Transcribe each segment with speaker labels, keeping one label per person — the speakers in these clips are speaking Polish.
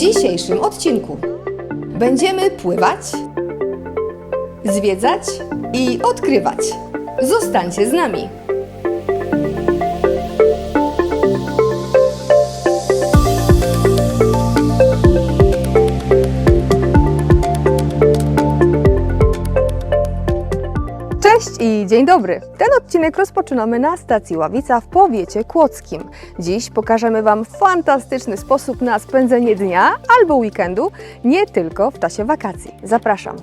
Speaker 1: dzisiejszym odcinku będziemy pływać, zwiedzać i odkrywać. Zostańcie z nami! Dzień dobry. Ten odcinek rozpoczynamy na stacji Ławica w powiecie kłodzkim. Dziś pokażemy Wam fantastyczny sposób na spędzenie dnia albo weekendu, nie tylko w czasie wakacji. Zapraszam.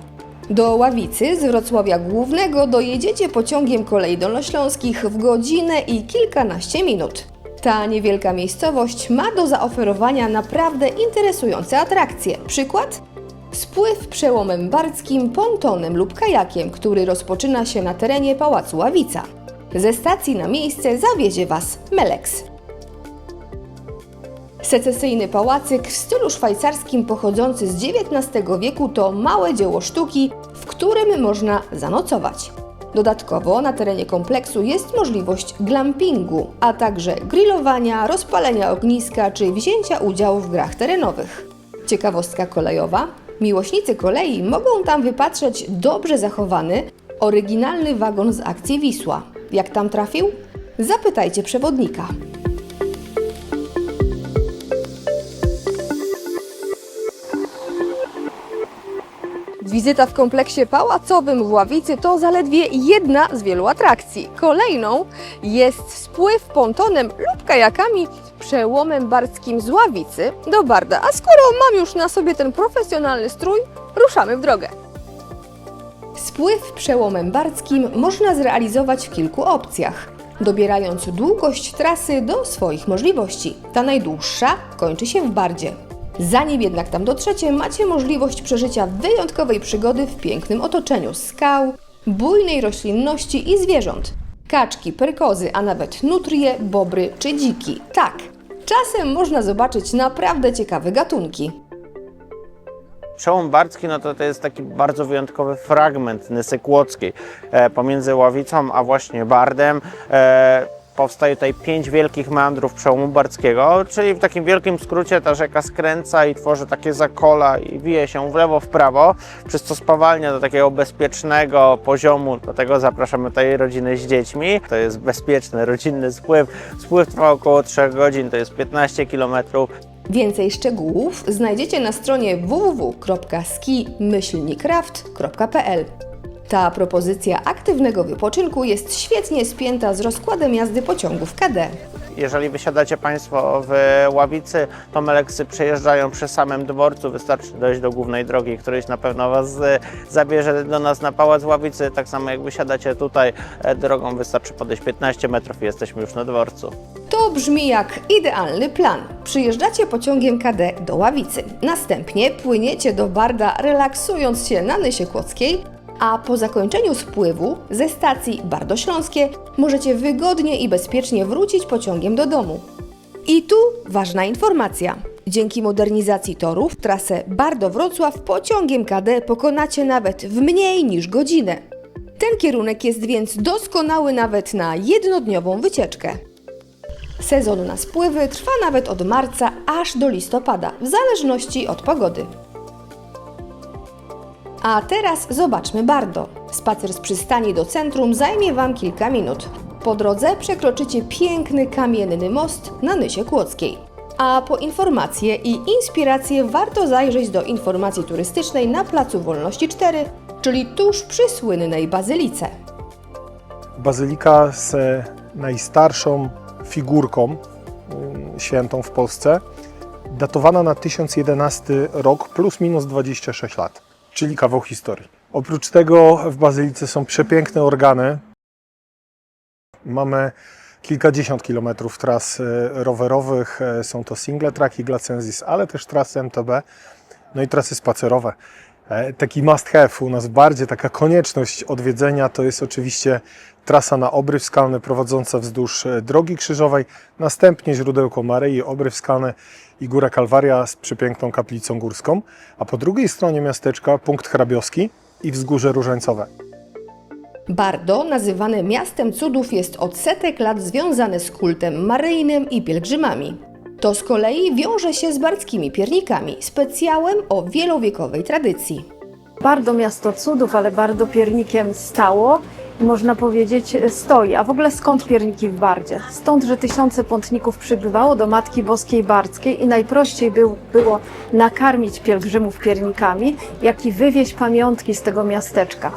Speaker 1: Do Ławicy z Wrocławia Głównego dojedziecie pociągiem kolei dolnośląskich w godzinę i kilkanaście minut. Ta niewielka miejscowość ma do zaoferowania naprawdę interesujące atrakcje. Przykład? Spływ przełomem bardzkim, pontonem lub kajakiem, który rozpoczyna się na terenie Pałacu Ławica. Ze stacji na miejsce zawiezie Was Melex. Secesyjny pałacyk w stylu szwajcarskim pochodzący z XIX wieku to małe dzieło sztuki, w którym można zanocować. Dodatkowo na terenie kompleksu jest możliwość glampingu, a także grillowania, rozpalenia ogniska czy wzięcia udziału w grach terenowych. Ciekawostka kolejowa. Miłośnicy kolei mogą tam wypatrzeć dobrze zachowany, oryginalny wagon z akcji Wisła. Jak tam trafił? Zapytajcie przewodnika. Wizyta w kompleksie pałacowym w Ławicy to zaledwie jedna z wielu atrakcji. Kolejną jest spływ pontonem lub kajakami przełomem bardzkim z Ławicy do Barda. A skoro mam już na sobie ten profesjonalny strój, ruszamy w drogę. Spływ przełomem bardzkim można zrealizować w kilku opcjach, dobierając długość trasy do swoich możliwości. Ta najdłuższa kończy się w Bardzie. Zanim jednak tam dotrzecie, macie możliwość przeżycia wyjątkowej przygody w pięknym otoczeniu skał, bujnej roślinności i zwierząt. Kaczki, perkozy, a nawet nutrie, bobry czy dziki. Tak, czasem można zobaczyć naprawdę ciekawe gatunki.
Speaker 2: Przełom Bardzki no to, to jest taki bardzo wyjątkowy fragment Nysy Kłodzkiej e, pomiędzy Ławicą a właśnie Bardem. E, powstaje tutaj pięć wielkich meandrów przełomu bardzkiego, czyli w takim wielkim skrócie ta rzeka skręca i tworzy takie zakola i wije się w lewo, w prawo, przez co spowalnia do takiego bezpiecznego poziomu. Dlatego zapraszamy tutaj rodziny z dziećmi. To jest bezpieczny, rodzinny spływ. Spływ trwa około 3 godzin, to jest 15 kilometrów.
Speaker 1: Więcej szczegółów znajdziecie na stronie www.ski-craft.pl. Ta propozycja aktywnego wypoczynku jest świetnie spięta z rozkładem jazdy pociągów KD.
Speaker 2: Jeżeli wysiadacie Państwo w Ławicy, to Meleksy przejeżdżają przy samym dworcu. Wystarczy dojść do głównej drogi, któryś na pewno Was e, zabierze do nas na Pałac Ławicy. Tak samo jak wysiadacie tutaj e, drogą, wystarczy podejść 15 metrów i jesteśmy już na dworcu.
Speaker 1: To brzmi jak idealny plan. Przyjeżdżacie pociągiem KD do Ławicy. Następnie płyniecie do Barda, relaksując się na Nysie Kłodzkiej, a po zakończeniu spływu ze stacji Bardośląskie możecie wygodnie i bezpiecznie wrócić pociągiem do domu. I tu ważna informacja. Dzięki modernizacji torów trasę Bardo-Wrocław pociągiem KD pokonacie nawet w mniej niż godzinę. Ten kierunek jest więc doskonały nawet na jednodniową wycieczkę. Sezon na spływy trwa nawet od marca aż do listopada, w zależności od pogody. A teraz zobaczmy Bardo. Spacer z przystani do centrum zajmie Wam kilka minut. Po drodze przekroczycie piękny kamienny most na Nysie Kłodzkiej. A po informacje i inspiracje warto zajrzeć do informacji turystycznej na Placu Wolności 4, czyli tuż przy słynnej bazylice.
Speaker 3: Bazylika z najstarszą figurką y, świętą w Polsce, datowana na 1011 rok plus minus 26 lat, czyli kawał historii. Oprócz tego w bazylice są przepiękne organy. Mamy kilkadziesiąt kilometrów tras y, rowerowych, y, są to single tracki Glacensis, ale też trasy MTB, no i trasy spacerowe. E, Taki must have u nas bardziej, taka konieczność odwiedzenia to jest oczywiście trasa na obryw skalny prowadząca wzdłuż e, drogi krzyżowej, następnie źródełko Maryi, obryw skalny i Góra Kalwaria z przepiękną kaplicą górską, a po drugiej stronie miasteczka punkt hrabiowski i wzgórze różańcowe.
Speaker 1: Bardo, nazywane miastem cudów, jest od setek lat związane z kultem maryjnym i pielgrzymami. To z kolei wiąże się z barckimi piernikami, specjałem o wielowiekowej tradycji.
Speaker 4: Bardzo miasto cudów, ale bardzo piernikiem stało i można powiedzieć stoi. A w ogóle skąd pierniki w Bardzie? Stąd, że tysiące pątników przybywało do Matki Boskiej Bardzkiej i najprościej był, było nakarmić pielgrzymów piernikami, jak i wywieźć pamiątki z tego miasteczka.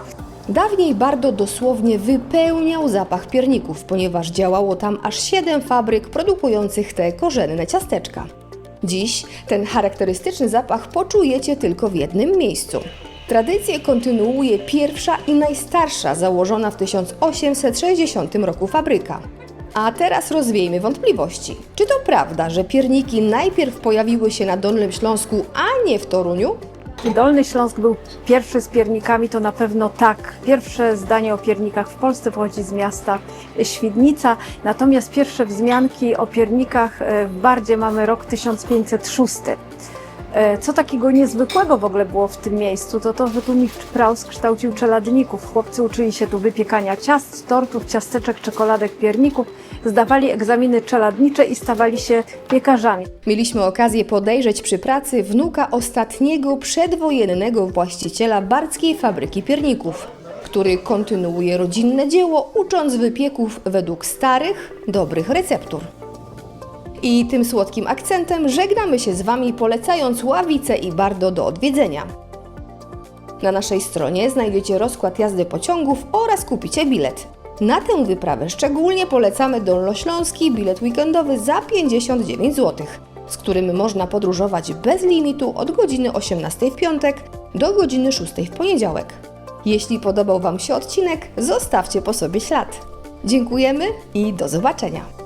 Speaker 1: Dawniej Bardo dosłownie wypełniał zapach pierników, ponieważ działało tam aż 7 fabryk produkujących te korzenne ciasteczka. Dziś ten charakterystyczny zapach poczujecie tylko w jednym miejscu. Tradycję kontynuuje pierwsza i najstarsza założona w 1860 roku fabryka. A teraz rozwiejmy wątpliwości. Czy to prawda, że pierniki najpierw pojawiły się na Dolnym Śląsku, a nie w Toruniu?
Speaker 4: Dolny Śląsk był pierwszy z piernikami, to na pewno tak. Pierwsze zdanie o piernikach w Polsce pochodzi z miasta Świdnica, natomiast pierwsze wzmianki o piernikach e, w Bardzie mamy rok 1506. E, Co takiego niezwykłego w ogóle było w tym miejscu, to to, że tu mistrz Praus kształcił czeladników. Chłopcy uczyli się tu wypiekania ciast, tortów, ciasteczek, czekoladek, pierników, zdawali egzaminy czeladnicze i stawali się piekarzami.
Speaker 1: Mieliśmy okazję podejrzeć przy pracy wnuka ostatniego przedwojennego właściciela barskiej fabryki pierników, który kontynuuje rodzinne dzieło, ucząc wypieków według starych, dobrych receptur. I tym słodkim akcentem żegnamy się z Wami, polecając Ławice i Bardo do odwiedzenia. Na naszej stronie znajdziecie rozkład jazdy pociągów oraz kupicie bilet. Na tę wyprawę szczególnie polecamy Dolnośląski bilet weekendowy za 59 zł, z którym można podróżować bez limitu od godziny 18 w piątek do godziny 6 w poniedziałek. Jeśli podobał Wam się odcinek, zostawcie po sobie ślad. Dziękujemy i do zobaczenia.